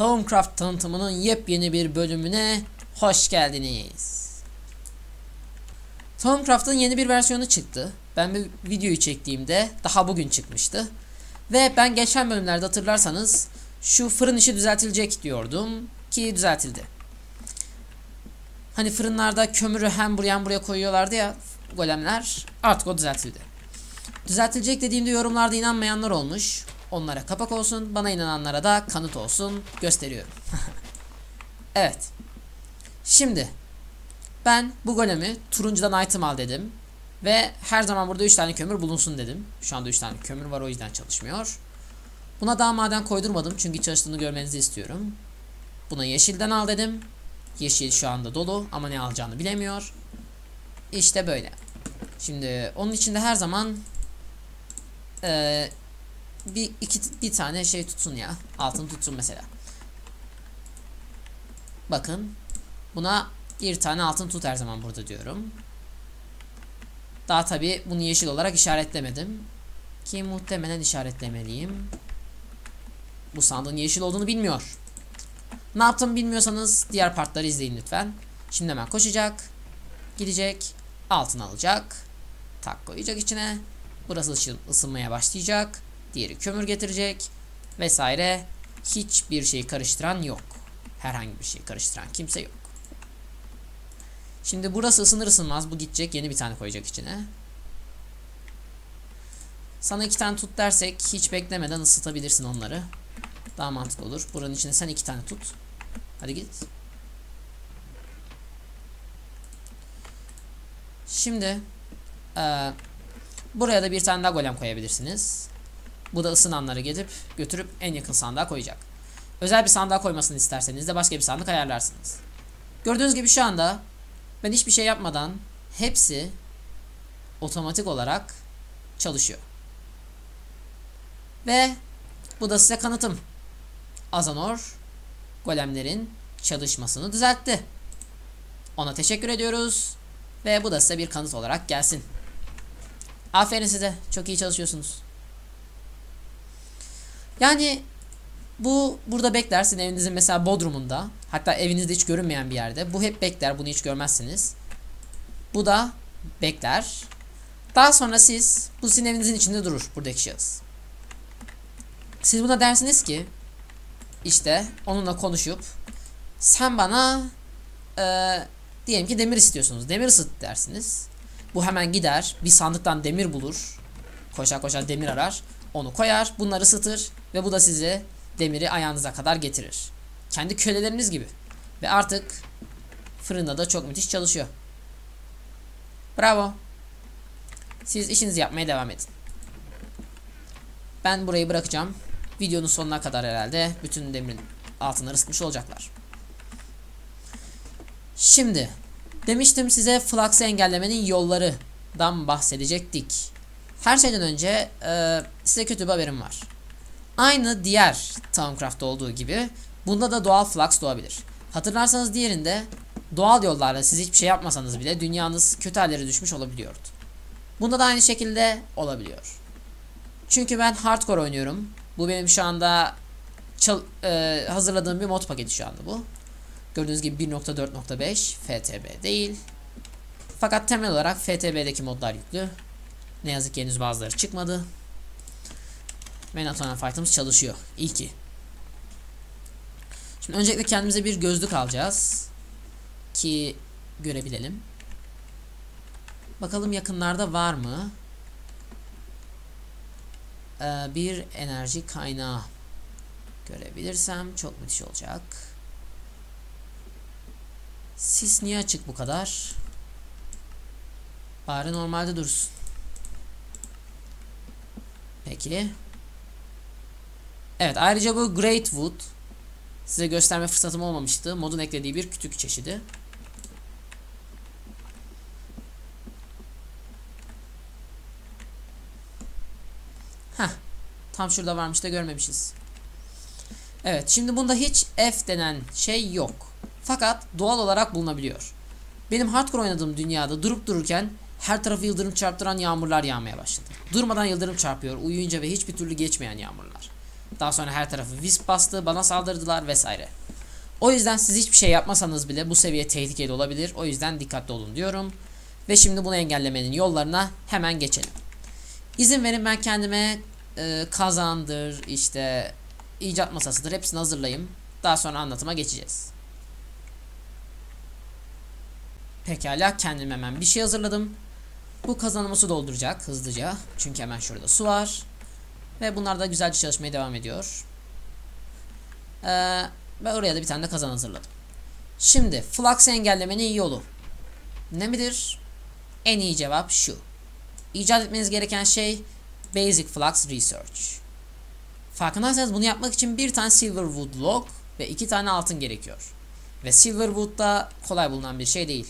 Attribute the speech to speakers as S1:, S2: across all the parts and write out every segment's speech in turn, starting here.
S1: Tavumcraft tanıtımının yepyeni bir bölümüne hoş geldiniz. Tavumcraft'ın yeni bir versiyonu çıktı. Ben bir videoyu çektiğimde daha bugün çıkmıştı. Ve ben geçen bölümlerde hatırlarsanız şu fırın işi düzeltilecek diyordum ki düzeltildi. Hani fırınlarda kömürü hem buraya hem buraya koyuyorlardı ya golemler artık o düzeltildi. Düzeltilecek dediğimde yorumlarda inanmayanlar olmuş. Onlara kapak olsun, bana inananlara da kanıt olsun gösteriyorum. evet. Şimdi ben bu golemi turuncudan item al dedim. Ve her zaman burada 3 tane kömür bulunsun dedim. Şu anda 3 tane kömür var o yüzden çalışmıyor. Buna daha maden koydurmadım çünkü çalıştığını görmenizi istiyorum. Buna yeşilden al dedim. Yeşil şu anda dolu ama ne alacağını bilemiyor. İşte böyle. Şimdi onun içinde her zaman ee, bir iki bir tane şey tutsun ya. Altın tutsun mesela. Bakın. Buna bir tane altın tut her zaman burada diyorum. Daha tabi bunu yeşil olarak işaretlemedim. Ki muhtemelen işaretlemeliyim. Bu sandığın yeşil olduğunu bilmiyor. Ne yaptım bilmiyorsanız diğer partları izleyin lütfen. Şimdi hemen koşacak. Gidecek. Altın alacak. Tak koyacak içine. Burası ısınmaya başlayacak. Diğeri kömür getirecek. Vesaire. Hiçbir şey karıştıran yok. Herhangi bir şey karıştıran kimse yok. Şimdi burası ısınır ısınmaz bu gidecek yeni bir tane koyacak içine. Sana iki tane tut dersek hiç beklemeden ısıtabilirsin onları. Daha mantıklı olur. Buranın içine sen iki tane tut. Hadi git. Şimdi e, buraya da bir tane daha golem koyabilirsiniz. Bu da ısınanları gidip götürüp en yakın sandığa koyacak. Özel bir sandığa koymasını isterseniz de başka bir sandık ayarlarsınız. Gördüğünüz gibi şu anda ben hiçbir şey yapmadan hepsi otomatik olarak çalışıyor. Ve bu da size kanıtım. Azanor golemlerin çalışmasını düzeltti. Ona teşekkür ediyoruz. Ve bu da size bir kanıt olarak gelsin. Aferin size. Çok iyi çalışıyorsunuz. Yani bu burada bekler sizin evinizin mesela bodrumunda hatta evinizde hiç görünmeyen bir yerde. Bu hep bekler bunu hiç görmezsiniz. Bu da bekler. Daha sonra siz bu sizin evinizin içinde durur buradaki şahıs. Siz buna dersiniz ki işte onunla konuşup sen bana e, diyelim ki demir istiyorsunuz. Demir ısıt dersiniz. Bu hemen gider bir sandıktan demir bulur. Koşar koşar demir arar. Onu koyar. Bunları ısıtır. Ve bu da sizi demiri ayağınıza kadar getirir. Kendi köleleriniz gibi. Ve artık fırında da çok müthiş çalışıyor. Bravo. Siz işinizi yapmaya devam edin. Ben burayı bırakacağım. Videonun sonuna kadar herhalde bütün demirin altınları ısıtmış olacaklar. Şimdi demiştim size flux'ı engellemenin yollarından bahsedecektik. Her şeyden önce e, size kötü bir haberim var. Aynı diğer Towncraft'ta olduğu gibi bunda da doğal flux doğabilir. Hatırlarsanız diğerinde doğal yollarla siz hiçbir şey yapmasanız bile dünyanız kötü hallere düşmüş olabiliyordu. Bunda da aynı şekilde olabiliyor. Çünkü ben hardcore oynuyorum. Bu benim şu anda çal, e, hazırladığım bir mod paketi şu anda bu. Gördüğünüz gibi 1.4.5 FTB değil. Fakat temel olarak FTB'deki modlar yüklü. Ne yazık ki henüz bazıları çıkmadı. Ve Natural Fight'ımız çalışıyor. İyi ki. Şimdi öncelikle kendimize bir gözlük alacağız. Ki görebilelim. Bakalım yakınlarda var mı? Ee, bir enerji kaynağı görebilirsem çok müthiş olacak. Sis niye açık bu kadar? Bari normalde dursun. Peki. Evet ayrıca bu Great Wood size gösterme fırsatım olmamıştı. Modun eklediği bir kütük çeşidi. Heh. Tam şurada varmış da görmemişiz. Evet şimdi bunda hiç F denen şey yok. Fakat doğal olarak bulunabiliyor. Benim hardcore oynadığım dünyada durup dururken her tarafı yıldırım çarptıran yağmurlar yağmaya başladı. Durmadan yıldırım çarpıyor uyuyunca ve hiçbir türlü geçmeyen yağmurlar. Daha sonra her tarafı wisp bastı, bana saldırdılar vesaire. O yüzden siz hiçbir şey yapmasanız bile bu seviye tehlikeli olabilir. O yüzden dikkatli olun diyorum. Ve şimdi bunu engellemenin yollarına hemen geçelim. İzin verin ben kendime e, kazandır, işte icat masasıdır hepsini hazırlayayım. Daha sonra anlatıma geçeceğiz. Pekala kendim hemen bir şey hazırladım. Bu kazanımı dolduracak hızlıca. Çünkü hemen şurada su var. Ve bunlar da güzelce çalışmaya devam ediyor. Ee, ve oraya da bir tane de kazan hazırladım. Şimdi Flux'ı engellemenin yolu. Ne midir? En iyi cevap şu. İcat etmeniz gereken şey Basic Flux Research. Farkındaysanız bunu yapmak için bir tane Silverwood log ve iki tane altın gerekiyor. Ve Silverwood da kolay bulunan bir şey değil.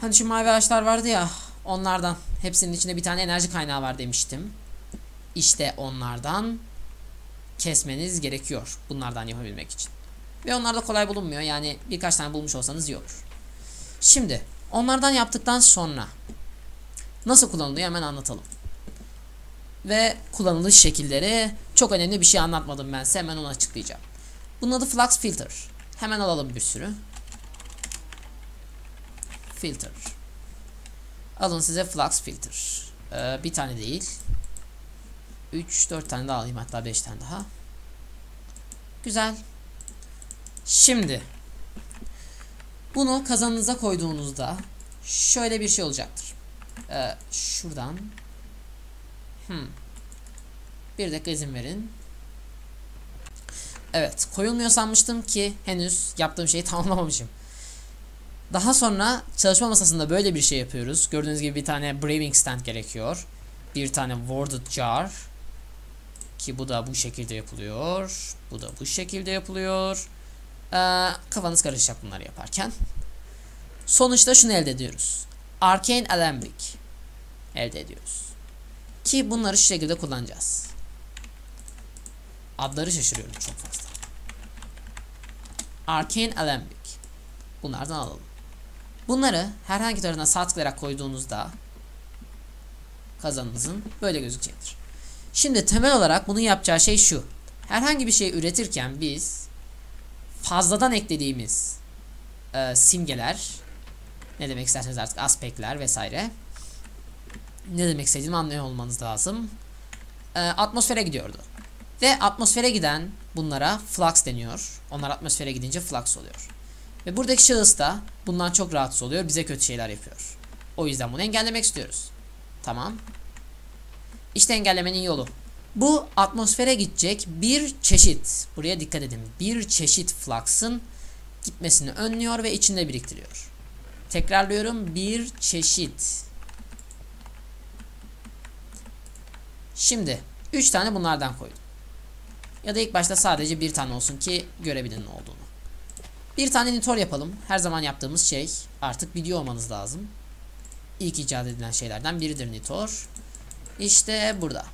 S1: Hani şu mavi ağaçlar vardı ya onlardan. Hepsinin içinde bir tane enerji kaynağı var demiştim. İşte onlardan kesmeniz gerekiyor. Bunlardan yapabilmek için. Ve onlar da kolay bulunmuyor. Yani birkaç tane bulmuş olsanız iyi olur. Şimdi onlardan yaptıktan sonra nasıl kullanılıyor hemen anlatalım. Ve kullanılış şekilleri çok önemli bir şey anlatmadım ben size hemen onu açıklayacağım. Bunun adı Flux Filter. Hemen alalım bir sürü. Filter. Alın size Flux Filter. Ee, bir tane değil. 3 4 tane daha alayım hatta 5 tane daha. Güzel. Şimdi bunu kazanınıza koyduğunuzda şöyle bir şey olacaktır. Ee, şuradan hmm. bir dakika izin verin. Evet koyulmuyor sanmıştım ki henüz yaptığım şeyi tamamlamamışım. Daha sonra çalışma masasında böyle bir şey yapıyoruz. Gördüğünüz gibi bir tane braving stand gerekiyor. Bir tane warded jar. Ki bu da bu şekilde yapılıyor. Bu da bu şekilde yapılıyor. Ee, kafanız karışacak bunları yaparken. Sonuçta şunu elde ediyoruz. Arcane Alembic elde ediyoruz. Ki bunları şu şekilde kullanacağız. Adları şaşırıyorum çok fazla. Arcane Alembic. Bunlardan alalım. Bunları herhangi tarafına sağ tıklayarak koyduğunuzda kazanınızın böyle gözükecektir. Şimdi temel olarak bunun yapacağı şey şu. Herhangi bir şey üretirken biz fazladan eklediğimiz e, simgeler ne demek isterseniz artık aspektler vesaire ne demek istediğimi anlıyor olmanız lazım. E, atmosfere gidiyordu. Ve atmosfere giden bunlara flux deniyor. Onlar atmosfere gidince flux oluyor. Ve buradaki şahıs da bundan çok rahatsız oluyor. Bize kötü şeyler yapıyor. O yüzden bunu engellemek istiyoruz. Tamam. İşte engellemenin yolu. Bu atmosfere gidecek bir çeşit, buraya dikkat edin, bir çeşit flux'ın gitmesini önlüyor ve içinde biriktiriyor. Tekrarlıyorum, bir çeşit. Şimdi 3 tane bunlardan koydum. Ya da ilk başta sadece bir tane olsun ki görebilin ne olduğunu. Bir tane nitor yapalım. Her zaman yaptığımız şey artık biliyor olmanız lazım. İlk icat edilen şeylerden biridir nitor. İşte burada.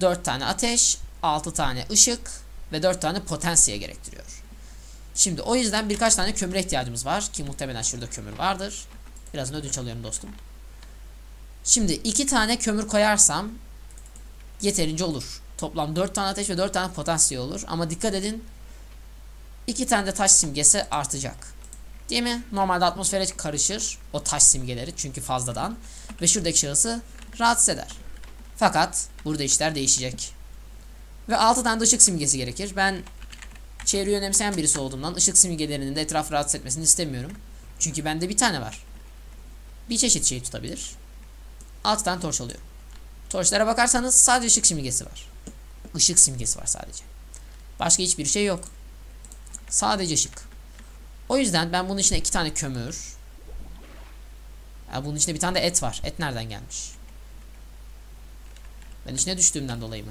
S1: 4 tane ateş, 6 tane ışık ve 4 tane potansiye gerektiriyor. Şimdi o yüzden birkaç tane kömüre ihtiyacımız var ki muhtemelen şurada kömür vardır. Biraz ödünç alıyorum dostum. Şimdi 2 tane kömür koyarsam yeterince olur. Toplam 4 tane ateş ve 4 tane potansiye olur. Ama dikkat edin 2 tane de taş simgesi artacak. Değil mi? Normalde atmosfere karışır o taş simgeleri çünkü fazladan ve şuradaki şahısı rahatsız eder. Fakat burada işler değişecek. Ve 6 tane de ışık simgesi gerekir. Ben çevreyi önemseyen birisi olduğumdan ışık simgelerinin de etrafı rahatsız etmesini istemiyorum. Çünkü bende bir tane var. Bir çeşit şey tutabilir. 6 tane torç oluyor. Torçlara bakarsanız sadece ışık simgesi var. Işık simgesi var sadece. Başka hiçbir şey yok. Sadece ışık. O yüzden ben bunun içine iki tane kömür. Yani bunun içinde bir tane de et var. Et nereden gelmiş? Ben içine düştüğümden dolayı mı?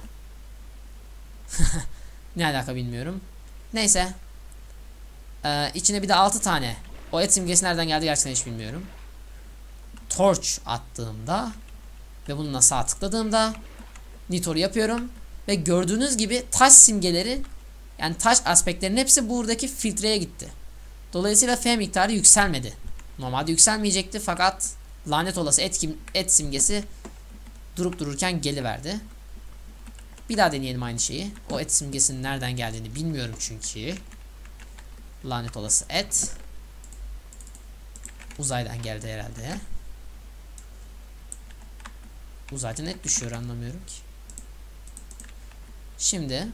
S1: ne alaka bilmiyorum. Neyse. Ee, içine bir de 6 tane. O et simgesi nereden geldi gerçekten hiç bilmiyorum. Torch attığımda ve bununla sağ tıkladığımda Nitor'u yapıyorum. Ve gördüğünüz gibi taş simgeleri yani taş aspektlerin hepsi buradaki filtreye gitti. Dolayısıyla F miktarı yükselmedi. Normalde yükselmeyecekti fakat lanet olası et, et simgesi durup dururken geliverdi. Bir daha deneyelim aynı şeyi. O et simgesinin nereden geldiğini bilmiyorum çünkü. Lanet olası et. Uzaydan geldi herhalde. Uzaydan et düşüyor anlamıyorum ki. Şimdi.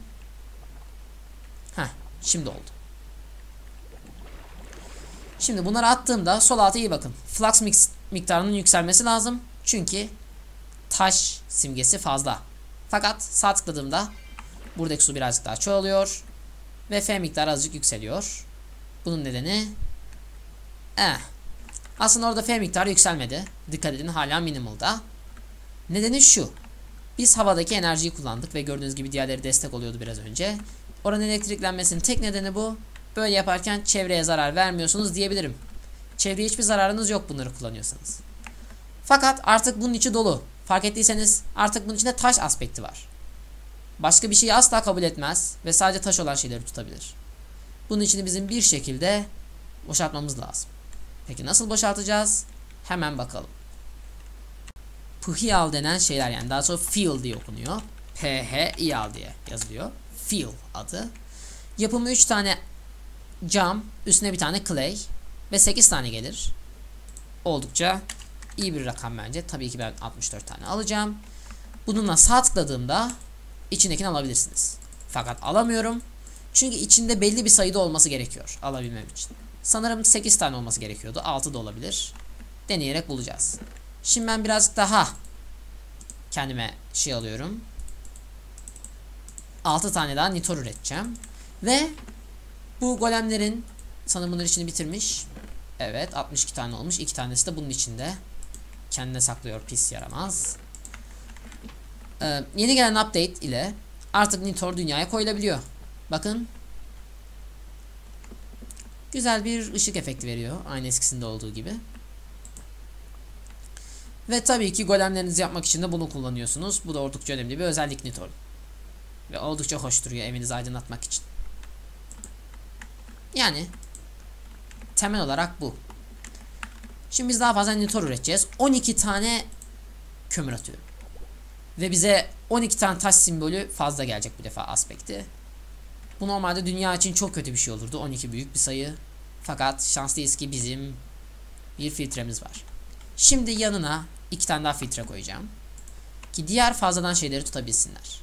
S1: Şimdi oldu. Şimdi bunları attığımda sol alta iyi bakın. Flux mix miktarının yükselmesi lazım. Çünkü taş simgesi fazla. Fakat sağ tıkladığımda buradaki su birazcık daha çoğalıyor. Ve F miktarı azıcık yükseliyor. Bunun nedeni eh. Aslında orada F miktarı yükselmedi. Dikkat edin hala minimalda. Nedeni şu. Biz havadaki enerjiyi kullandık ve gördüğünüz gibi diğerleri destek oluyordu biraz önce. Oranın elektriklenmesinin tek nedeni bu. Böyle yaparken çevreye zarar vermiyorsunuz diyebilirim. Çevreye hiçbir zararınız yok bunları kullanıyorsanız. Fakat artık bunun içi dolu. Fark ettiyseniz artık bunun içinde taş aspekti var. Başka bir şeyi asla kabul etmez ve sadece taş olan şeyleri tutabilir. Bunun için bizim bir şekilde boşaltmamız lazım. Peki nasıl boşaltacağız? Hemen bakalım. Phyal denen şeyler yani daha sonra feel diye okunuyor. P H I L diye yazılıyor. Feel adı. Yapımı 3 tane cam, üstüne bir tane clay ve 8 tane gelir. Oldukça iyi bir rakam bence. Tabii ki ben 64 tane alacağım. Bununla sağ tıkladığımda içindekini alabilirsiniz. Fakat alamıyorum. Çünkü içinde belli bir sayıda olması gerekiyor alabilmem için. Sanırım 8 tane olması gerekiyordu. 6 da olabilir. Deneyerek bulacağız. Şimdi ben birazcık daha kendime şey alıyorum. 6 tane daha nitor üreteceğim. Ve bu golemlerin sanırım bunların içini bitirmiş. Evet 62 tane olmuş. 2 tanesi de bunun içinde. Kendine saklıyor pis yaramaz. Ee, yeni gelen update ile artık Nitor dünyaya koyulabiliyor. Bakın. Güzel bir ışık efekti veriyor. Aynı eskisinde olduğu gibi. Ve tabii ki golemlerinizi yapmak için de bunu kullanıyorsunuz. Bu da oldukça önemli bir özellik Nitor. Ve oldukça hoş duruyor evinizi aydınlatmak için. Yani temel olarak bu. Şimdi biz daha fazla nitor üreteceğiz. 12 tane kömür atıyorum. Ve bize 12 tane taş simbolü fazla gelecek bu defa aspekti. Bu normalde dünya için çok kötü bir şey olurdu. 12 büyük bir sayı. Fakat şanslıyız ki bizim bir filtremiz var. Şimdi yanına iki tane daha filtre koyacağım. Ki diğer fazladan şeyleri tutabilsinler.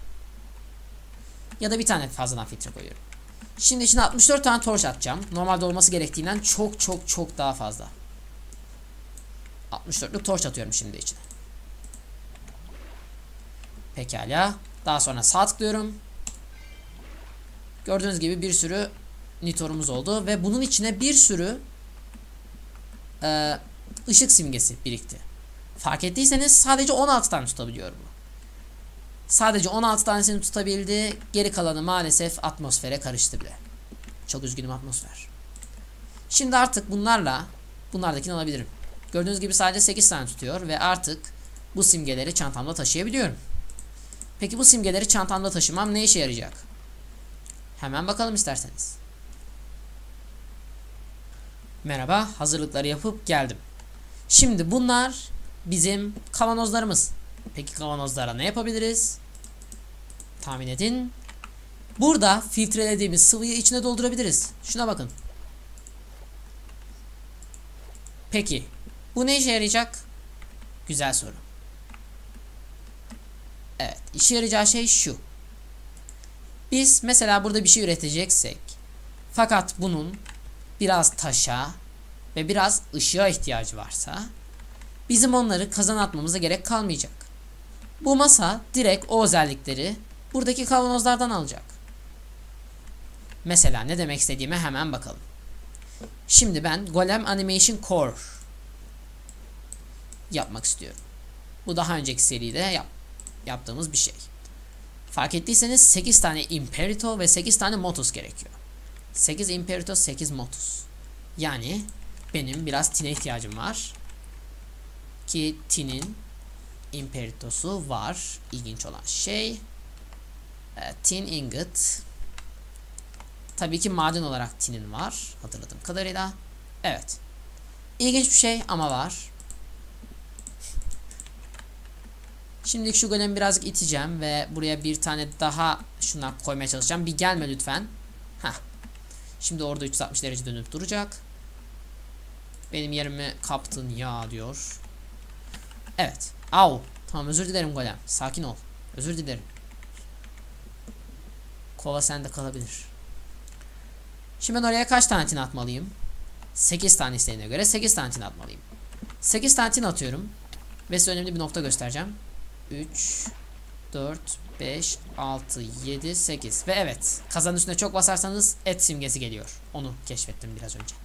S1: Ya da bir tane fazladan filtre koyuyorum. Şimdi içine 64 tane torç atacağım. Normalde olması gerektiğinden çok çok çok daha fazla. 64'lük torç atıyorum şimdi içine. Pekala. Daha sonra sağ tıklıyorum. Gördüğünüz gibi bir sürü nitorumuz oldu ve bunun içine bir sürü e, ışık simgesi birikti. Fark ettiyseniz sadece 16 tane tutabiliyorum. Sadece 16 tanesini tutabildi. Geri kalanı maalesef atmosfere karıştı bile. Çok üzgünüm atmosfer. Şimdi artık bunlarla bunlardakini alabilirim. Gördüğünüz gibi sadece 8 tane tutuyor ve artık bu simgeleri çantamda taşıyabiliyorum. Peki bu simgeleri çantamda taşımam ne işe yarayacak? Hemen bakalım isterseniz. Merhaba, hazırlıkları yapıp geldim. Şimdi bunlar bizim kavanozlarımız. Peki kavanozlara ne yapabiliriz? Tahmin edin. Burada filtrelediğimiz sıvıyı içine doldurabiliriz. Şuna bakın. Peki bu ne işe yarayacak? Güzel soru. Evet işe yarayacağı şey şu. Biz mesela burada bir şey üreteceksek fakat bunun biraz taşa ve biraz ışığa ihtiyacı varsa bizim onları kazan atmamıza gerek kalmayacak. Bu masa direkt o özellikleri buradaki kavanozlardan alacak. Mesela ne demek istediğime hemen bakalım. Şimdi ben Golem Animation Core yapmak istiyorum. Bu daha önceki seride yap yaptığımız bir şey. Fark ettiyseniz 8 tane Imperito ve 8 tane Motus gerekiyor. 8 Imperito 8 Motus. Yani benim biraz tine ihtiyacım var. Ki tinin imperitosu var. İlginç olan şey. E, tin ingot. Tabii ki maden olarak tinin var. Hatırladığım kadarıyla. Evet. İlginç bir şey ama var. Şimdi şu golemi birazcık iteceğim ve buraya bir tane daha şundan koymaya çalışacağım. Bir gelme lütfen. Heh. Şimdi orada 360 derece dönüp duracak. Benim yerimi kaptın ya diyor. Evet. Au. Tamam özür dilerim golem. Sakin ol. Özür dilerim. Kova sende kalabilir. Şimdi ben oraya kaç tane tin atmalıyım? 8 tane isteğine göre 8 tane tin atmalıyım. 8 tane tin atıyorum. Ve size önemli bir nokta göstereceğim. 3 4 5 6 7 8 ve evet kazanın üstüne çok basarsanız et simgesi geliyor. Onu keşfettim biraz önce.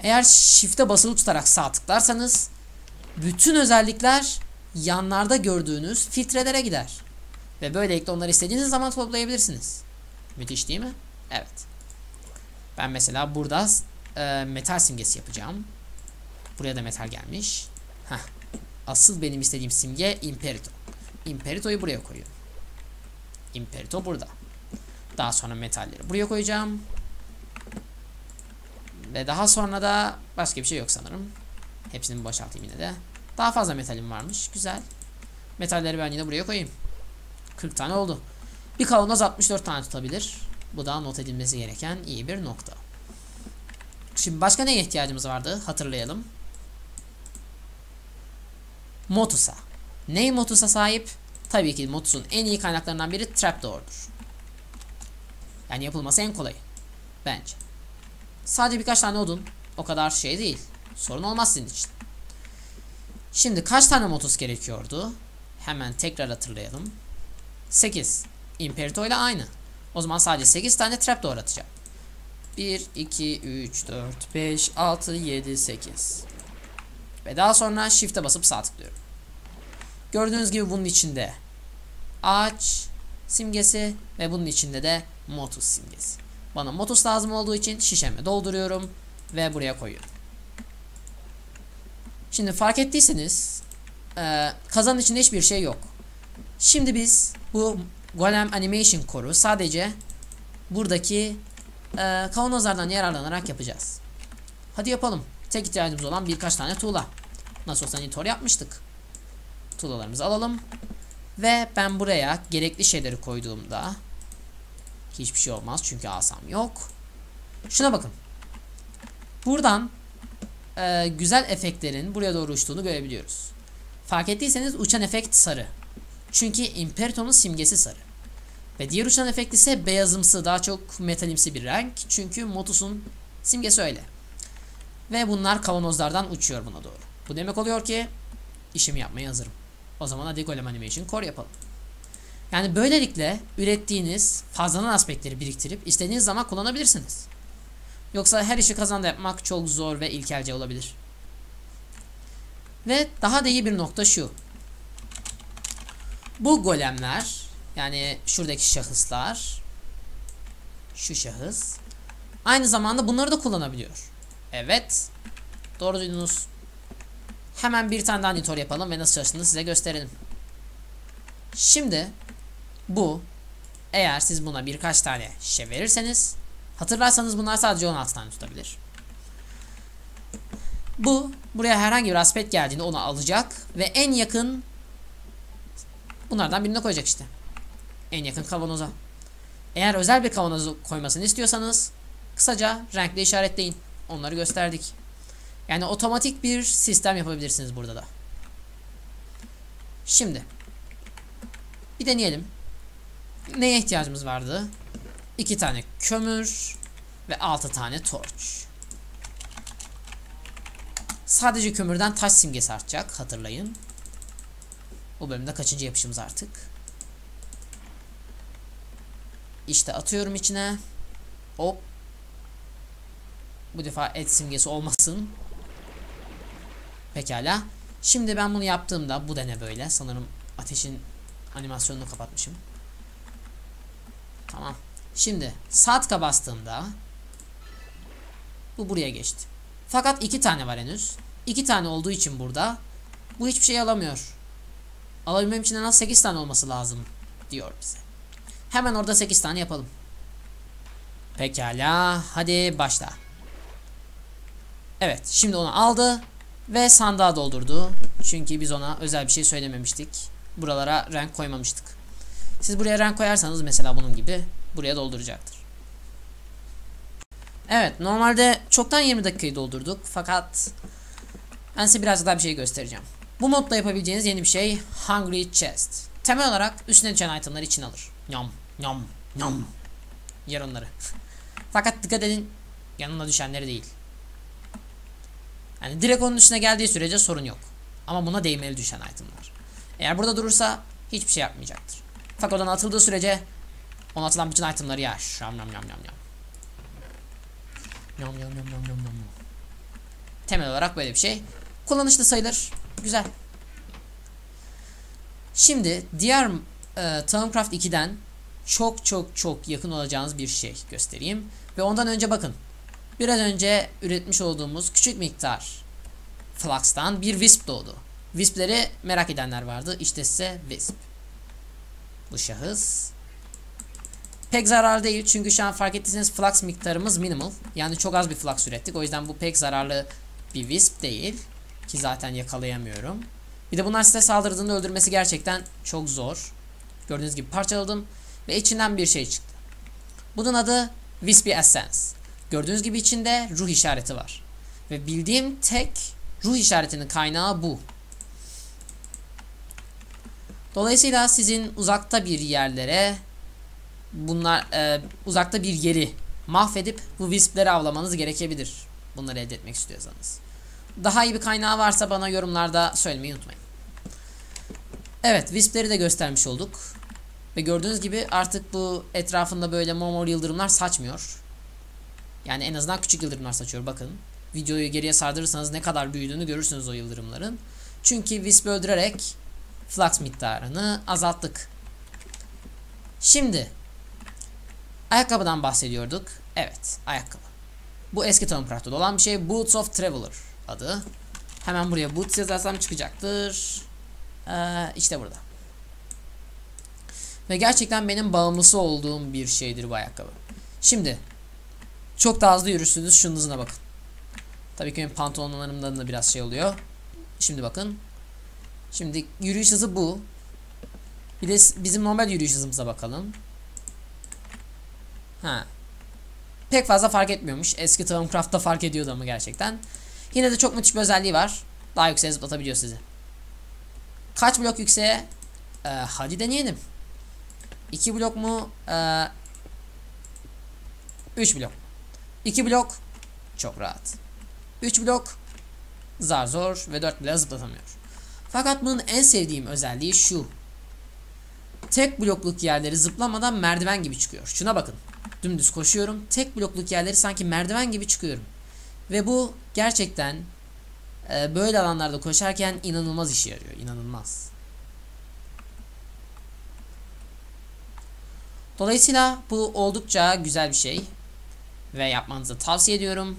S1: Eğer shift'e basılı tutarak sağ tıklarsanız bütün özellikler yanlarda gördüğünüz filtrelere gider. Ve böylelikle onları istediğiniz zaman toplayabilirsiniz. Müthiş değil mi? Evet. Ben mesela burada e, metal simgesi yapacağım. Buraya da metal gelmiş. Heh. Asıl benim istediğim simge Imperito. Imperito'yu buraya koyuyorum. Imperito burada. Daha sonra metalleri buraya koyacağım. Ve daha sonra da başka bir şey yok sanırım. Hepsini boşaltayım yine de. Daha fazla metalim varmış. Güzel. Metalleri ben yine buraya koyayım. 40 tane oldu. Bir kavanoz 64 tane tutabilir. Bu da not edilmesi gereken iyi bir nokta. Şimdi başka neye ihtiyacımız vardı? Hatırlayalım. Motus'a. Ney Motus'a sahip? Tabii ki Motus'un en iyi kaynaklarından biri Trapdoor'dur. Yani yapılması en kolay. Bence. Sadece birkaç tane odun. O kadar şey değil. Sorun olmaz sizin için. Şimdi kaç tane Motus gerekiyordu? Hemen tekrar hatırlayalım. 8. Imperito ile aynı. O zaman sadece 8 tane trapdoor atacağım. 1, 2, 3, 4, 5, 6, 7, 8. Ve daha sonra shift'e basıp sağ tıklıyorum. Gördüğünüz gibi bunun içinde ağaç simgesi ve bunun içinde de motus simgesi. Bana motus lazım olduğu için şişeme dolduruyorum ve buraya koyuyorum. Şimdi fark ettiyseniz e, kazanın içinde hiçbir şey yok. Şimdi biz bu Golem Animation Core'u sadece buradaki e, kavanozlardan yararlanarak yapacağız. Hadi yapalım. Tek ihtiyacımız olan birkaç tane tuğla. Nasıl olsa Nitor yapmıştık. Tuğlalarımızı alalım. Ve ben buraya gerekli şeyleri koyduğumda hiçbir şey olmaz çünkü asam yok. Şuna bakın. Buradan e, güzel efektlerin buraya doğru uçtuğunu görebiliyoruz. Fark ettiyseniz uçan efekt sarı. Çünkü Imperito'nun simgesi sarı. Ve diğer uçan efekt ise beyazımsı daha çok metalimsi bir renk. Çünkü Motus'un simgesi öyle. Ve bunlar kavanozlardan uçuyor buna doğru. Bu demek oluyor ki işimi yapmaya hazırım. O zaman hadi Golem Animation Core yapalım. Yani böylelikle ürettiğiniz fazladan aspektleri biriktirip istediğiniz zaman kullanabilirsiniz. Yoksa her işi kazanda yapmak çok zor ve ilkelce olabilir. Ve daha da iyi bir nokta şu. Bu golemler yani şuradaki şahıslar şu şahıs aynı zamanda bunları da kullanabiliyor. Evet. Doğru duydunuz. Hemen bir tane daha nitor yapalım ve nasıl çalıştığını size gösterelim. Şimdi bu eğer siz buna birkaç tane şişe verirseniz hatırlarsanız bunlar sadece 16 tane tutabilir. Bu buraya herhangi bir aspekt geldiğinde onu alacak ve en yakın bunlardan birine koyacak işte. En yakın kavanoza. Eğer özel bir kavanozu koymasını istiyorsanız kısaca renkle işaretleyin. Onları gösterdik. Yani otomatik bir sistem yapabilirsiniz burada da. Şimdi bir deneyelim. Neye ihtiyacımız vardı? 2 tane kömür ve 6 tane torç. Sadece kömürden taş simgesi artacak hatırlayın. Bu bölümde kaçıncı yapışımız artık? İşte atıyorum içine. Hop. Bu defa et simgesi olmasın. Pekala. Şimdi ben bunu yaptığımda bu da ne böyle? Sanırım ateşin animasyonunu kapatmışım. Tamam. Şimdi saatka bastığımda bu buraya geçti. Fakat iki tane var henüz. İki tane olduğu için burada bu hiçbir şey alamıyor. Alabilmem için en az 8 tane olması lazım diyor bize. Hemen orada 8 tane yapalım. Pekala. Hadi başla. Evet. Şimdi onu aldı ve sandığa doldurdu. Çünkü biz ona özel bir şey söylememiştik. buralara renk koymamıştık. Siz buraya renk koyarsanız mesela bunun gibi buraya dolduracaktır. Evet normalde çoktan 20 dakikayı doldurduk fakat ben size biraz daha bir şey göstereceğim. Bu modda yapabileceğiniz yeni bir şey Hungry Chest. Temel olarak üstüne düşen itemları için alır. Nyam nyam nyam. Yer onları. fakat dikkat edin yanına düşenleri değil. Yani direkt onun üstüne geldiği sürece sorun yok. Ama buna değmeli düşen itemlar. Eğer burada durursa hiçbir şey yapmayacaktır. Fakat oradan atıldığı sürece ona atılan bütün itemları yer. Yam yam yam yam yam. Yam yam yam yam yam yam. Temel olarak böyle bir şey. Kullanışlı sayılır. Güzel. Şimdi diğer e, Thaumcraft 2'den çok çok çok yakın olacağınız bir şey göstereyim. Ve ondan önce bakın. Biraz önce üretmiş olduğumuz küçük miktar Flux'tan bir Wisp doğdu. Wisp'leri merak edenler vardı. İşte size Wisp. Bu şahıs. Pek zararlı değil çünkü şu an fark ettiyseniz flux miktarımız minimal. Yani çok az bir flux ürettik. O yüzden bu pek zararlı bir wisp değil. Ki zaten yakalayamıyorum. Bir de bunlar size saldırdığında öldürmesi gerçekten çok zor. Gördüğünüz gibi parçaladım. Ve içinden bir şey çıktı. Bunun adı Wispy Essence. Gördüğünüz gibi içinde ruh işareti var. Ve bildiğim tek ruh işaretinin kaynağı bu. Dolayısıyla sizin uzakta bir yerlere bunlar e, uzakta bir yeri mahvedip bu wispleri avlamanız gerekebilir. Bunları elde etmek istiyorsanız. Daha iyi bir kaynağı varsa bana yorumlarda söylemeyi unutmayın. Evet wispleri de göstermiş olduk. Ve gördüğünüz gibi artık bu etrafında böyle mor yıldırımlar saçmıyor. Yani en azından küçük yıldırımlar saçıyor bakın. Videoyu geriye sardırırsanız ne kadar büyüdüğünü görürsünüz o yıldırımların. Çünkü Wisp'i öldürerek flux miktarını azalttık. Şimdi ayakkabıdan bahsediyorduk. Evet ayakkabı. Bu eski Thaumcraft'ta olan bir şey. Boots of Traveler adı. Hemen buraya boots yazarsam çıkacaktır. Ee, işte burada. Ve gerçekten benim bağımlısı olduğum bir şeydir bu ayakkabı. Şimdi çok daha hızlı yürürsünüz şunun hızına bakın. Tabii ki benim pantolonlarımdan da biraz şey oluyor. Şimdi bakın. Şimdi yürüyüş hızı bu. Bir de bizim normal yürüyüş hızımıza bakalım. Ha. Pek fazla fark etmiyormuş. Eski Thaumcraft'ta fark ediyordu ama gerçekten. Yine de çok müthiş bir özelliği var. Daha yükseğe zıplatabiliyor sizi. Kaç blok yükseğe? Ee, hadi deneyelim. 2 blok mu? Ee, 3 blok. 2 blok çok rahat. 3 blok zar zor ve 4 bile zıplatamıyor. Fakat bunun en sevdiğim özelliği şu. Tek blokluk yerleri zıplamadan merdiven gibi çıkıyor. Şuna bakın. Dümdüz koşuyorum. Tek blokluk yerleri sanki merdiven gibi çıkıyorum. Ve bu gerçekten e, böyle alanlarda koşarken inanılmaz işe yarıyor. İnanılmaz. Dolayısıyla bu oldukça güzel bir şey. Ve yapmanızı tavsiye ediyorum.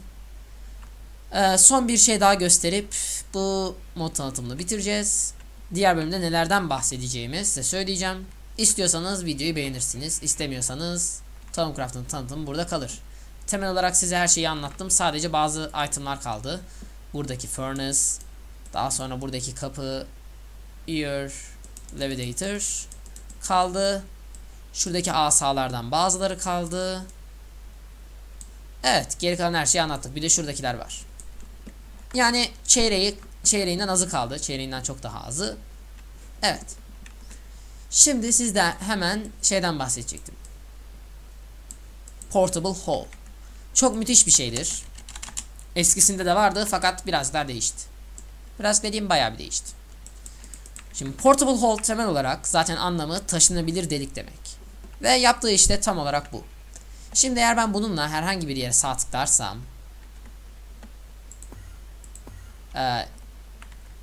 S1: Ee, son bir şey daha gösterip bu mod tanıtımını bitireceğiz. Diğer bölümde nelerden bahsedeceğimi size söyleyeceğim. İstiyorsanız videoyu beğenirsiniz. İstemiyorsanız Thaumcraft'ın tanıtımı burada kalır. Temel olarak size her şeyi anlattım. Sadece bazı itemlar kaldı. Buradaki furnace, daha sonra buradaki kapı, ear, levitator kaldı. Şuradaki asalardan bazıları kaldı. Evet geri kalan her şeyi anlattık. Bir de şuradakiler var. Yani çeyreği çeyreğinden azı kaldı. Çeyreğinden çok daha azı. Evet. Şimdi sizden hemen şeyden bahsedecektim. Portable Hall. Çok müthiş bir şeydir. Eskisinde de vardı fakat biraz daha değişti. Biraz dediğim bayağı bir değişti. Şimdi Portable Hall temel olarak zaten anlamı taşınabilir delik demek. Ve yaptığı işte tam olarak bu. Şimdi eğer ben bununla herhangi bir yere sağ tıklarsam e,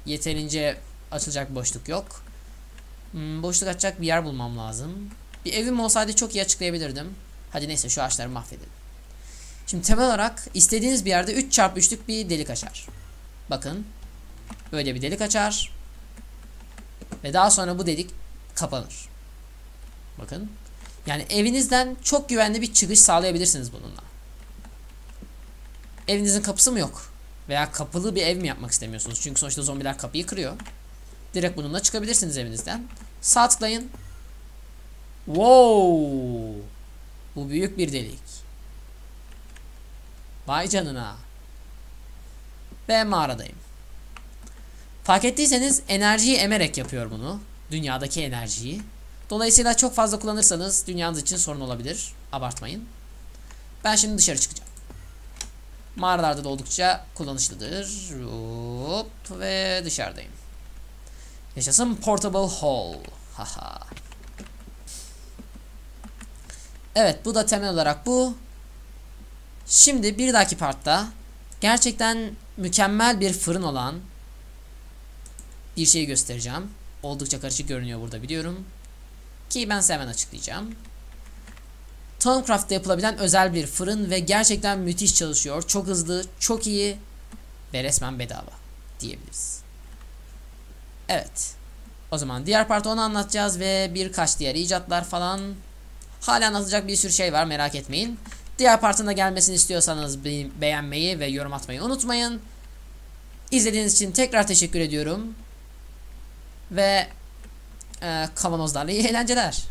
S1: yeterince açılacak boşluk yok. Hmm, boşluk açacak bir yer bulmam lazım. Bir evim olsaydı çok iyi açıklayabilirdim. Hadi neyse şu ağaçları mahvedelim. Şimdi temel olarak istediğiniz bir yerde 3 çarpı 3'lük bir delik açar. Bakın. Böyle bir delik açar. Ve daha sonra bu delik kapanır. Bakın. Yani evinizden çok güvenli bir çıkış sağlayabilirsiniz bununla. Evinizin kapısı mı yok? Veya kapılı bir ev mi yapmak istemiyorsunuz? Çünkü sonuçta zombiler kapıyı kırıyor. Direkt bununla çıkabilirsiniz evinizden. Sağ tıklayın. Wow! Bu büyük bir delik. Vay canına. Ve mağaradayım. Fark ettiyseniz enerjiyi emerek yapıyor bunu. Dünyadaki enerjiyi. Dolayısıyla çok fazla kullanırsanız dünyanız için sorun olabilir. Abartmayın. Ben şimdi dışarı çıkacağım. Mağaralarda da oldukça kullanışlıdır. Hop ve dışarıdayım. Yaşasın Portable Hall. Haha. Evet bu da temel olarak bu. Şimdi bir dahaki partta gerçekten mükemmel bir fırın olan bir şey göstereceğim. Oldukça karışık görünüyor burada biliyorum. Ki ben size hemen açıklayacağım. Thaumcraft'ta yapılabilen özel bir fırın ve gerçekten müthiş çalışıyor. Çok hızlı, çok iyi ve resmen bedava diyebiliriz. Evet. O zaman diğer partta onu anlatacağız ve birkaç diğer icatlar falan. Hala anlatacak bir sürü şey var merak etmeyin. Diğer partında gelmesini istiyorsanız be beğenmeyi ve yorum atmayı unutmayın. İzlediğiniz için tekrar teşekkür ediyorum. Ve e, kavanozlarla iyi eğlenceler.